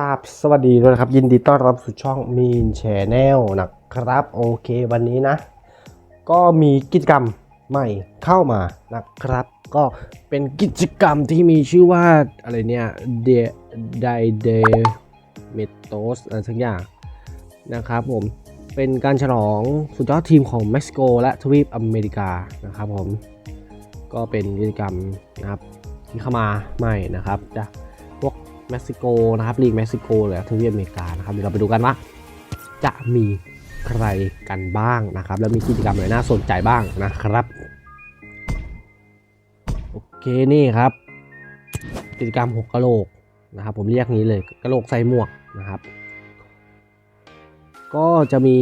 ทราบสวัสดีด้วยนะครับ ยินดีต้อนรับสู่ช่องมีนแชนแนลนะครับ โอเควันนี้นะ ก็มีกิจกรรมใหม่เข้ามานะครับ ก็เป็นกิจกรรมที่มีชื่อว่าอะไรเนี่ยเดไดเดเมโตสอะไรสักอย่างนะครับผมเป็นการฉลองสุดยอดทีมของเม็กซิโกและทวีปอเมริกานะครับผมก็เป็นกิจกรรมนะครับที่เข้ามาใหม่นะครับจากพวก เม็กซิโกนะครับลีกเม็กซิโกหรือทวีปอเมริกานะครับเดี๋ยวเราไปดูกันว่า จะมีใครกันบ้างนะครับ แล้วมีกิจกรรมอะไรน่าสนใจบ้างนะครับโอเคนี่ครับ กิจกรรมหกกะโหลกนะครับ ผมเรียกงี้เลยกะโหลกใส่หมวกนะครับ ก็จะมี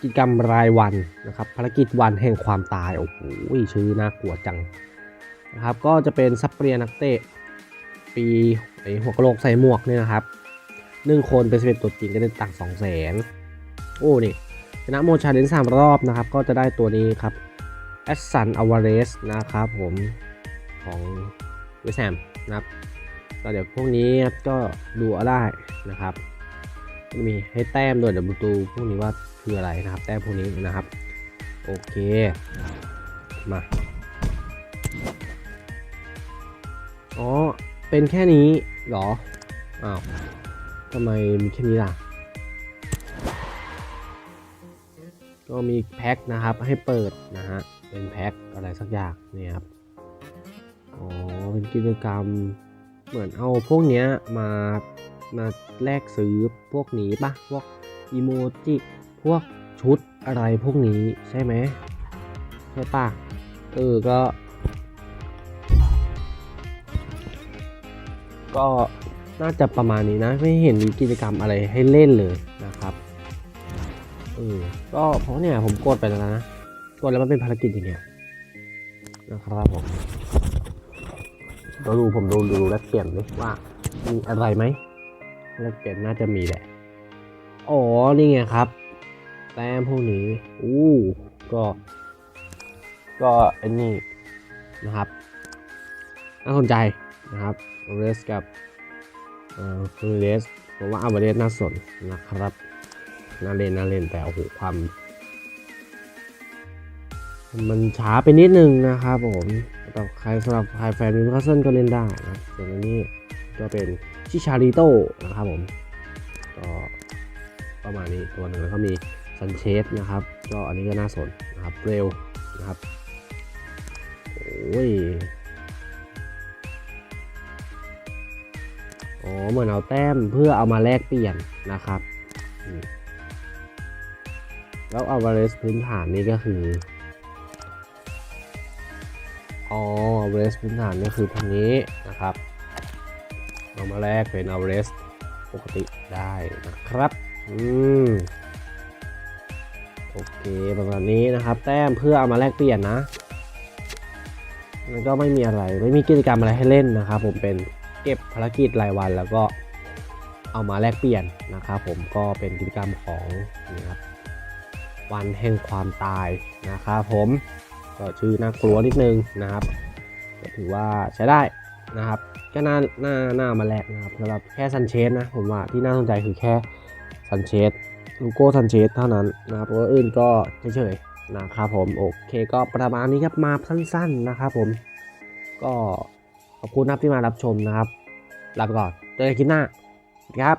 กิจกรรมรายวันนะครับ ภารกิจวันแห่งความตายโอ้โหชื่อน่ากลัวจังนะครับ ก็จะเป็นซับเปรียนักเตะ ปีไอหัวกะโหลกใส่หมวกเนี่ยนะครับหนึ่งคนเป็นสิบเอ็ดตัวจริงก็ได้ตังสองแสนโอ้นี่ชนะโมชาเลนสามรอบนะครับ ก็จะได้ตัวนี้ครับแอสซันอวาเรสนะครับผมของเวสแฮมนะครับก็เดี๋ยวพวกนี้ก็ดูเอาได้นะครับมีให้แต้มด้วยเดี๋ยวดูพวกนี้ว่าคืออะไรนะครับ แต้มพวกนี้นะครับ โอเคมาอ๋อ เป็นแค่นี้หรอ อ้าวทำไมมีแค่นี้ล่ะ ก็มีแพ็คนะครับให้เปิดนะฮะ เป็นแพ็คอะไรสักอย่างเนี่ยครับ อ๋อ เป็นกิจกรรม เหมือนเอาพวกเนี้ยมา มาแลกซื้อพวกนี้ปะพวกอีโมจิ พวกชุดอะไรพวกนี้ใช่ไหมใช่ปะเออ ก็ ก็น่าจะประมาณนี้นะ ไม่เห็นมีกิจกรรมอะไรให้เล่นเลยนะครับเออก็เพราะเนี่ยผมกดไปแล้วนะ กดแล้วมันเป็นภารกิจอย่างเงี้ยนะครับผมเราดูผมดูดูแลกเปลี่ยนดิว่า มีอะไรไหมแลกเปลี่ยนน่าจะมีแหละอ๋อนี่ไงครับ แต้มพวกนี้อู้ก็ ก็ไอันนี้นะครับน่าสนใจนะครับ เรสกับเอ่อคือเรสผมว่าอัลเรสน่าสนนะครับน่าเล่นน่าเล่นแต่โอ้โหความมันช้าไปนิดนึงนะครับผมแต่ใครสำหรับใครแฟนวินคาสเซิลก็เล่นได้นะส่วนอันนี้ก็เป็นชิชาริโต้นะครับผมก็ประมาณนี้ตัวหนึ่งแล้วก็มีซันเชสนะครับ ก็อันนี้ก็น่าสนนะครับ เร็วนะครับ โอ้ย อ๋อเหมือนเอาแต้มเพื่อเอามาแลกเปลี่ยนนะครับ แล้วเอาวาเรสพื้นฐานนี่ก็คือ อ๋อเวาเรสพื้นฐานนี่คือพวกนี้นะครับ เอามาแลกเป็นเอาวาเรสปกติได้นะครับ อืมโอเคประมาณนี้นะครับ แต้มเพื่อเอามาแลกเปลี่ยนนะมันก็ไม่มีอะไรไม่มีกิจกรรมอะไรให้เล่นนะครับ ผมเป็น เก็บภารกิจรายวันแล้วก็เอามาแลกเปลี่ยนนะครับผมก็เป็นกิจกรรมของนะครับวันแห่งความตายนะครับผมก็ชื่อน่ากลัวนิดนึงนะครับก็ถือว่าใช้ได้นะครับก็น่าน่าน่ามาแลกนะครับสำหรับแค่ซันเชสนะผมว่าที่น่าสนใจคือแค่ซันเชสลูโก้ซันเชสเท่านั้นนะครับตัวอื่นก็เฉยๆนะครับผมโอเคก็ประมาณนี้ครับมาสั้นๆนะครับผมก็ ขอบคุณนับที่มารับชมนะครับลาไปก่อนเจอกันคลิปหน้าครับ